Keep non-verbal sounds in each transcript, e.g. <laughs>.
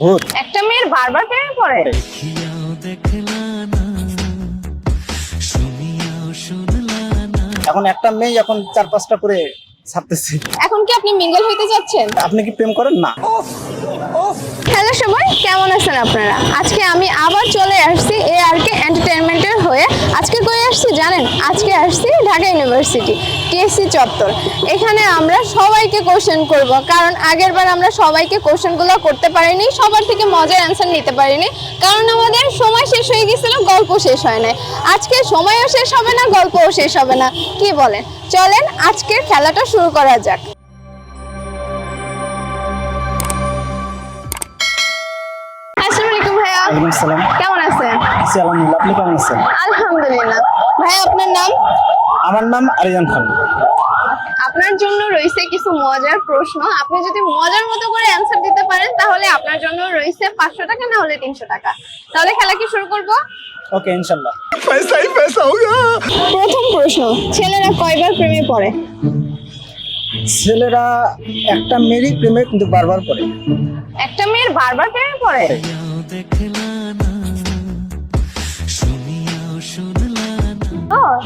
ভূত। একটা মেয়ের বারবার প্রেমে পড়ে। এখন একটা মেয়ে এখন চার পাঁচটা করে ছাড়তেছে। এখন কি আপনি মিঙ্গল হইতে যাচ্ছেন? আপনি কি প্রেম করেন? না। হ্যালো সবাই কেমন আছেন আপনারা? আজকে আমি আবার চলে আসছি এ আর কে এন্টারটেনমেন্টের হয়ে আজকে কই আসছি জানেন আজকে আসছি ঢাকা ইউনিভার্সিটি টিএসসি চত্বর। এখানে আমরা সবাইকে কোশ্চেন করব, কারণ আগের বার আমরা সবাইকে কোশ্চেনগুলো করতে পারিনি, সবার থেকে মজার অ্যান্সার নিতে পারিনি, কারণ আমাদের সময় শেষ হয়ে গেছিল, গল্প শেষ হয় নাই। আজকে সময়ও শেষ হবে না, গল্পও শেষ হবে না, কি বলেন? চলেন, আজকের খেলাটা শুরু করা যাক। আপনি কেমন আছেন? আলহামদুলিল্লাহ। ভাইয়া আপনার নাম? আমার নাম আরিয়ান খান। আপনার জন্য রয়েছে কিছু মজার প্রশ্ন। আপনি যদি মজার মতো করে অ্যান্সার দিতে পারেন তাহলে আপনার জন্য রয়েছে পাঁচশো টাকা না হলে তিনশো টাকা। তাহলে খেলা কি শুরু করব? ওকে ইনশাল্লাহ। প্রথম প্রশ্ন ছেলেরা কয়বার প্রেমে পড়ে? ছেলেরা একটা মেয়েরই প্রেমে কিন্তু বারবার পড়ে। একটা মেয়ের বারবার প্রেমে পড়ে?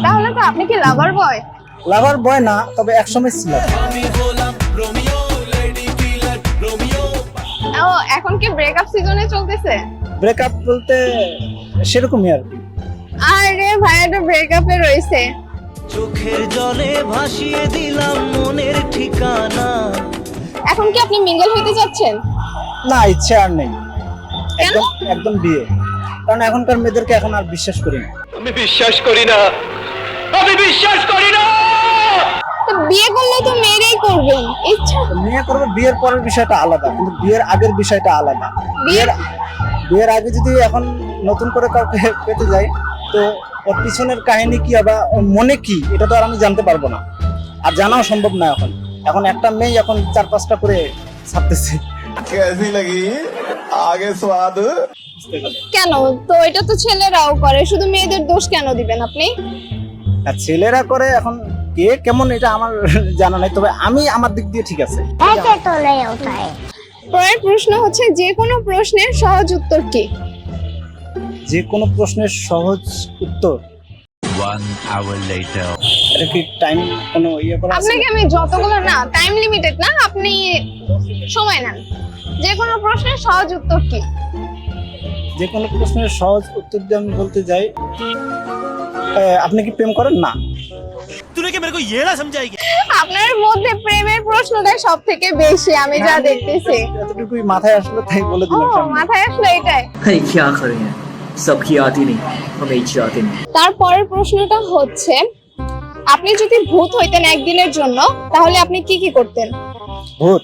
তাহলে তো আপনি কি লাভার বয় লাভার বয় না তবে একসময় ছিল ও এখন কি ব্রেকআপ সিজনে চলতেছে? ব্রেকআপ বলতে সেরকমই আর কি। আরে ভাইয়াটা ব্রেকআপে রয়েছে। চোখের জলে ভাসিয়ে দিলাম মনের ঠিকানা। এখন কি আপনি মিঙ্গল হইতে যাচ্ছেন? না ইচ্ছে আর নেই। একদম একদম বিয়ে। কারণ এখনকার মেয়েদেরকে এখন আর বিশ্বাস করি না। আমি বিশ্বাস করি না। আমি বিশ্বাস করি না। বিয়ে করলে তো মেয়েরাই করবেন ইচ্ছা মেয়ে করবে বিয়ের পরের বিষয়টা আলাদা কিন্তু বিয়ের আগের বিষয়টা আলাদা। বিয়ের বিয়ের আগে যদি এখন নতুন করে কাউকে পেতে যাই তো ওর পিছনের কাহিনী কি আবার মনে কি এটা তো আর আমি জানতে পারব না। আর জানাও সম্ভব না এখন। এখন একটা মেয়ে এখন চার পাঁচটা করে ছাড়তেছে। কেসি লাগি আগে স্বাদ। কেন? তো এটা তো ছেলেরাও করে শুধু মেয়েদের দোষ কেন দিবেন আপনি? আর ছেলেরা করে এখন কে কেমন এটা আমার <laughs> জানা নাই তবে আমি আমার দিক দিয়ে ঠিক আছে। পরের প্রশ্ন হচ্ছে যে কোনো প্রশ্নের সহজ উত্তর কি? যে কোনো প্রশ্নের সহজ উত্তর। One hour later. এটা কি টাইম কোনো ইয়ে করা আছে? আপনাকে আমি যতগুলো না টাইম লিমিটেড না আপনি সময় নেন। যে কোনো প্রশ্নের সহজ উত্তর কি? যে কোনো প্রশ্নের সহজ উত্তর দিয়ে আমি বলতে যাই আপনি কি প্রেম করেন না तूने क्या मेरे को ये ना समझाएगी আপনার মধ্যে প্রেমের প্রশ্নটাই সব থেকে বেশি আমি যা দেখতেছি এতটুকুই মাথায় আসলো তাই বলে ও দিলাম সামনে। মাথায় আসলো এটাই अरे क्या करें सबकी आती नहीं हमें की आती नहीं তারপরের প্রশ্নটা হচ্ছে আপনি যদি ভূত হইতেন একদিনের জন্য তাহলে আপনি কি কি করতেন ভূত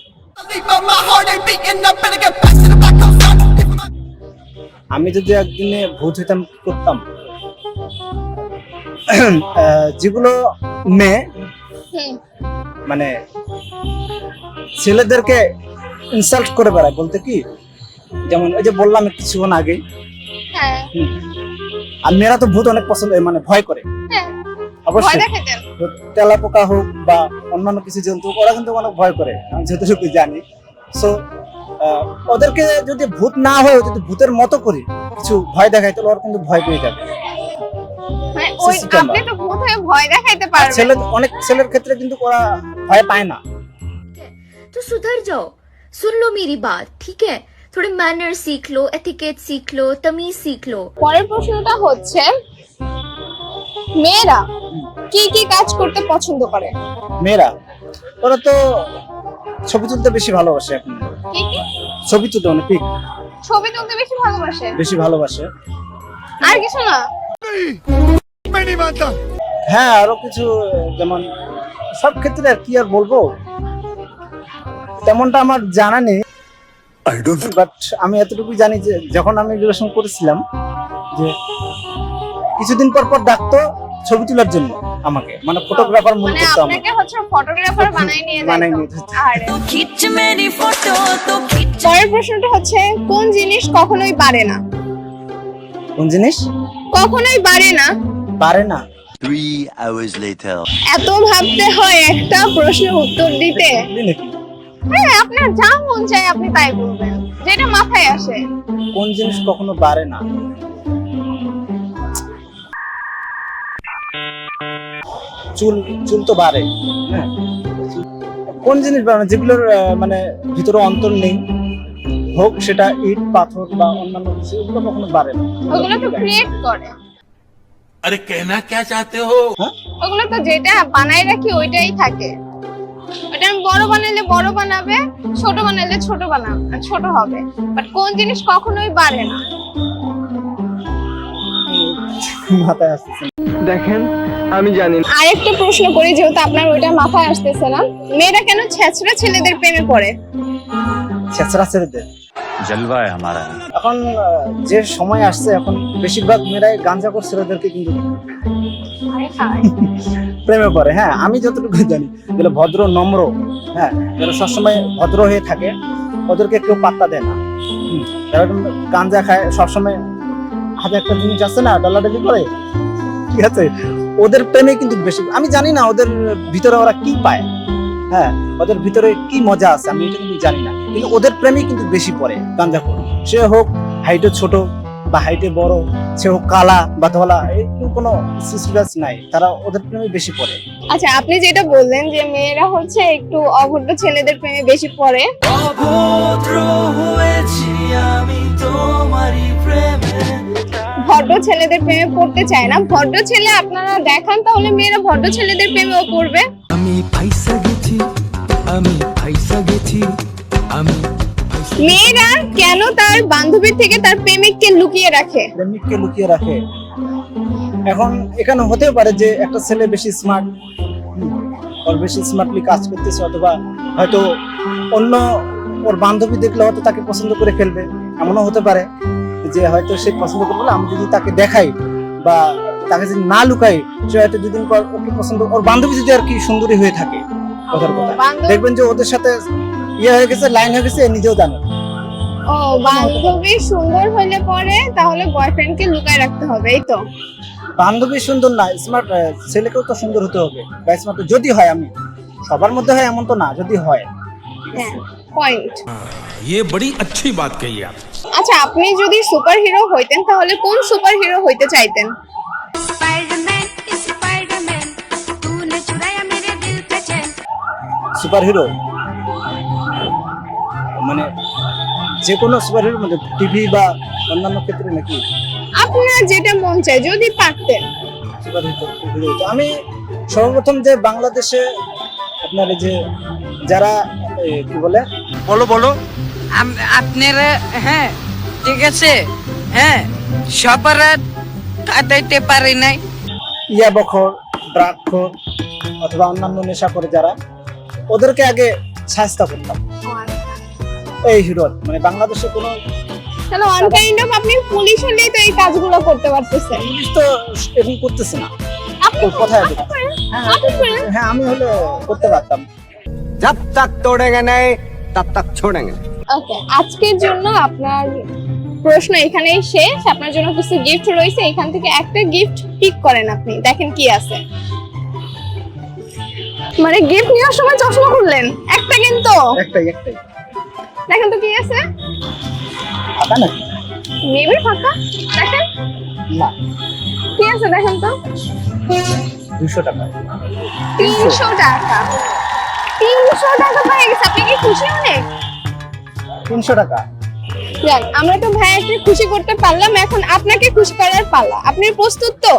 আমি যদি একদিনে ভূত হইতাম কি করতাম আহ, যেগুলো মেয়ে মানে ছেলেদেরকে ইনসাল্ট করে বেড়ায় বলতে কি? যেমন ওই যে বললাম কিছুক্ষণ আগে হ্যাঁ। আর মেয়েরা তো ভূত অনেক পছন্দ মানে ভয় করে। হ্যাঁ। অবশ্যই। তেলা পোকা হোক বা অন্যান্য কিছু জন্তু ওরা কিন্তু অনেক ভয় করে আমি যতটুকু জানি। সো ওদেরকে যদি ভূত না হয়ে যদি ভূতের মতো করি কিছু ভয় দেখাই তাহলে ওরা কিন্তু ভয় পেয়ে যাবে। মানে ওই System আপনি তো ভূত হয়ে ভয় দেখাইতে আর পারবেন ছেলে অনেক ছেলের ক্ষেত্রে কিন্তু ওরা ভয় পায় না तो सुधर जाओ सुन लो मेरी बात ठीक है थोड़े मैनर सीख लो एथिकेट सीख लो तमीज सीख लो পরের প্রশ্নটা হচ্ছে মেয়েরা কি কি কাজ করতে পছন্দ করে মেয়েরা ওরা তো ছবি তুলতে বেশি ভালোবাসে এখন কি কি ছবি তুলতে মানে পিক ছবি তুলতে বেশি ভালোবাসে বেশি ভালোবাসে আর কিছু না হ্যাঁ আরও কিছু যেমন সব ক্ষেত্রে আর কি আর বলব? তেমনটা আমার জানা নেই। বাট আমি এতটুকু জানি যে যখন আমি রিলেশন করেছিলাম যে কিছুদিন পর পর ডাকতো ছবি তোলার জন্য আমাকে। মানে ফটোগ্রাফার মনে মানে করতো আমাকে। আপনাকে হচ্ছে ফটোগ্রাফার <laughs> বানাই নিয়ে বানাই যাইতো নিয়ে যেত। আরে। পরের প্রশ্নটা হচ্ছে কোন জিনিস কখনোই বাড়ে না? কোন জিনিস? কখনোই বাড়ে না। পারে না। Three hours later. এত ভাবতে হয় একটা প্রশ্নের উত্তর দিতে। হ্যাঁ আপনার যা মন চায় আপনি তাই বলবেন। যেটা মাথায় আসে। কোন জিনিস কখনো বাড়ে না? চুল চুল তো বাড়ে। হ্যাঁ। কোন জিনিস বাড়ে না? যেগুলোর মানে ভিতরে অন্তর নেই হোক সেটা ইট পাথর বা অন্যান্য কিছু এগুলো কখনো বাড়ে না। ওগুলো তো ক্রিয়েট করে। আরে কেনা কে চাতে হো? হ্যাঁ? ওগুলো তো যেটা বানাই রাখি ওইটাই থাকে। ওটা আমি বড় বানাইলে বড় বানাবে ছোট বানাইলে ছোট বানাবে মানে ছোট হবে। বাট কোন জিনিস কখনোই বাড়ে না। মাথায় আসছে দেখেন আমি জানি না। আরেকটা প্রশ্ন করি যেহেতু আপনার ওইটা মাথায় আসতেছে না। মেয়েরা কেন ছেঁচড়া ছেলেদের প্রেমে পড়ে? ছেঁচড়া ছেলেদের? জলবা আমার। এখন যে সময় আসছে, এখন বেশিরভাগ মেয়েরাই গাঞ্জা করছে ওদেরকে কিন্তু প্রেমে পরে হ্যাঁ আমি যতটুকু জানি, যেগুলো ভদ্র, নম্র হ্যাঁ যারা সবসময় ভদ্র হয়ে থাকে, ওদেরকে কেউ পাত্তা দেয় না। যারা গাঞ্জা খায়, সবসময় হাতে একটা জিনিস আছে না, ডলাডলি করে, ঠিক আছে? ওদের প্রেমে কিন্তু বেশি, আমি জানি না ওদের ভিতরে ওরা কি পায়। হ্যাঁ ওদের ভিতরে কি মজা আছে আমি এটা কিন্তু জানি না। কিন্তু ওদের প্রেমে কিন্তু বেশি পড়ে গাঞ্জা করে সে হোক হাইটে ছোট বা হাইটে বড় সে হোক কালা বা ধলা এরকম কোনো সিস্টেম নাই। তারা ওদের প্রেমে বেশি পড়ে। আচ্ছা আপনি যেটা বললেন যে মেয়েরা হচ্ছে একটু অভদ্র ছেলেদের প্রেমে বেশি পড়ে। অভদ্র হয়েছি আমি তোমারই প্রেমে। ভদ্র ছেলেদের প্রেমে পড়তে চায় না। ভদ্র ছেলে আপনারা দেখান তাহলে মেয়েরা ভদ্র ছেলেদের প্রেমেও পড়বে। আমি গেছি আমি ফাইসা গেছি আমি মেয়েরা কেন তার বান্ধবীর থেকে তার প্রেমিককে লুকিয়ে রাখে? প্রেমিককে লুকিয়ে রাখে। এখন এখানে হতেও পারে যে একটা ছেলে বেশি স্মার্ট ওর বেশি স্মার্টলি কাজ করতেছে অথবা হয়তো অন্য ওর বান্ধবী দেখলে হয়তো তাকে পছন্দ করে ফেলবে। এমনও হতে পারে যে হয়তো সে পছন্দ করবে না আমি যদি তাকে দেখাই বা তাকে যদি না লুকাই সে হয়তো দুদিন পর ওকে পছন্দ ওর বান্ধবী যদি আর কি সুন্দরী হয়ে থাকে। কথার কথা বান্ধবী দেখবেন যে ওদের সাথে ইয়ে হয়ে গেছে লাইন হয়ে গেছে এ নিজেও জানে না। ও বান্ধবী সুন্দর হলে পরে তাহলে বয়ফ্রেন্ডকে লুকায় রাখতে হবে এই তো বান্ধবী সুন্দর না স্মার্ট ছেলেকেও তো সুন্দর হতে হবে বা স্মার্ট যদি হয় আমি সবার মধ্যে হয় এমন তো না যদি হয় হ্যাঁ পয়েন্ট ये बड़ी अच्छी बात कही आप আচ্ছা আপনি যদি সুপার হিরো হইতেন তাহলে কোন সুপার হিরো হইতে চাইতেন সুপার হিরো মানে যে কোনো সুপার হিরো মানে টিভি বা অন্যান্য ক্ষেত্রে নাকি আপনার যেটা মন চায় যদি পারতেন। সুপার হিরো তো আমি সর্বপ্রথম যে বাংলাদেশে আপনার যে যারা কি বলে? বলো বলো। আপনারা হ্যাঁ ঠিক আছে। হ্যাঁ সপারাত কাটাইতে পারি নাই। ইয়া বখর ড্রাগ খোর অথবা অন্যান্য নেশা করে যারা ওদেরকে আগে সাহায্য করতাম। আচ্ছা। এই হিরো মানে বাংলাদেশে কোনো হ্যাঁ, করতে পারতাম। নাই আজকের জন্য আপনার প্রশ্ন এখানেই শেষ। আপনার জন্য কিছু গিফট রয়েছে এখান থেকে একটা গিফট পিক করেন আপনি। দেখেন কি আছে। মানে গিফট নেওয়ার সময় চশমা খুললেন। একটা কিন্তু। একটাই একটাই। দেখেন তো কি আছে? ফাঁকা নাকি? মেবি ফাঁকা। দেখেন। না। কি আছে দেখেন তো? দুশো টাকা। তিনশো টাকা। তিনশো টাকা পেয়ে গেছে। আপনি কি খুশি অনেক? তিনশো টাকা। যাক আমরা তো ভাইয়াকে খুশি করতে পারলাম। এখন আপনাকে খুশি করার পালা। আপনি প্রস্তুত তো?